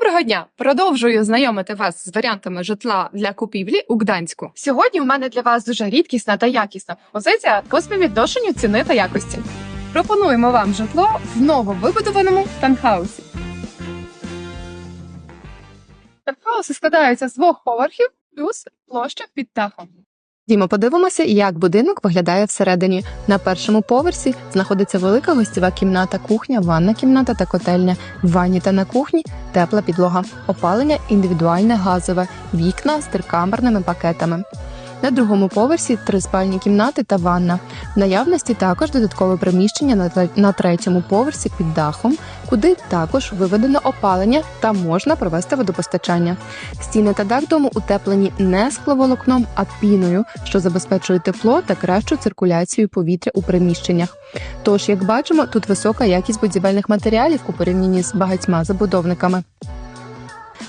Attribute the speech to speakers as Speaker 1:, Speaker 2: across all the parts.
Speaker 1: Доброго дня! Продовжую знайомити вас з варіантами житла для купівлі у Гданську. Сьогодні у мене для вас дуже рідкісна та якісна позиція по співвідношенню ціни та якості. Пропонуємо вам житло в нововибудованому танхаусі. Танхауси складаються з двох поверхів плюс площа під дахом.
Speaker 2: Дімо, подивимося, як будинок виглядає всередині. На першому поверсі знаходиться велика гостєва кімната, кухня, ванна кімната та котельня. Ванні та на кухні тепла підлога, опалення індивідуальне газове, вікна з трикамерними пакетами. На другому поверсі три спальні кімнати та ванна. В наявності також додаткове приміщення на третьому поверсі під дахом, куди також виведено опалення та можна провести водопостачання. Стіни та дах дому утеплені не скловолокном, а піною, що забезпечує тепло та кращу циркуляцію повітря у приміщеннях. Тож, як бачимо, тут висока якість будівельних матеріалів у порівнянні з багатьма забудовниками.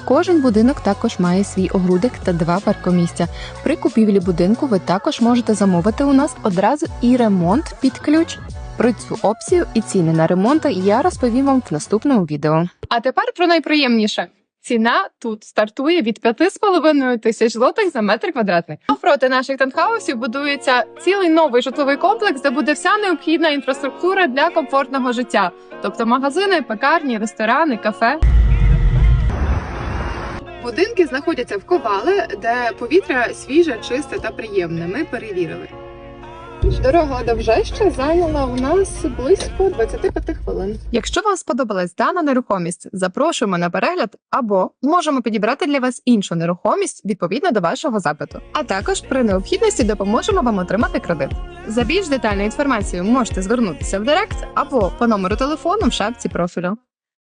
Speaker 2: Кожен будинок також має свій огрудик та два паркомісця. При купівлі будинку ви також можете замовити у нас одразу і ремонт під ключ. Про цю опцію і ціни на ремонт я розповім вам в наступному відео.
Speaker 1: А тепер про найприємніше. Ціна тут стартує від 5,5 тисяч злотих за метр квадратний. Навпроти наших танхаусів будується цілий новий житловий комплекс, де буде вся необхідна інфраструктура для комфортного життя, тобто магазини, пекарні, ресторани, кафе. Будинки знаходяться в ковали, де повітря свіже, чисте та приємне. Ми перевірили. Дорога до Вжеща зайняла у нас близько 25 хвилин. Якщо вам сподобалась дана нерухомість, запрошуємо на перегляд або можемо підібрати для вас іншу нерухомість відповідно до вашого запиту. А також при необхідності допоможемо вам отримати кредит. За більш детальною інформацією можете звернутися в Директ або по номеру телефону в шапці профілю.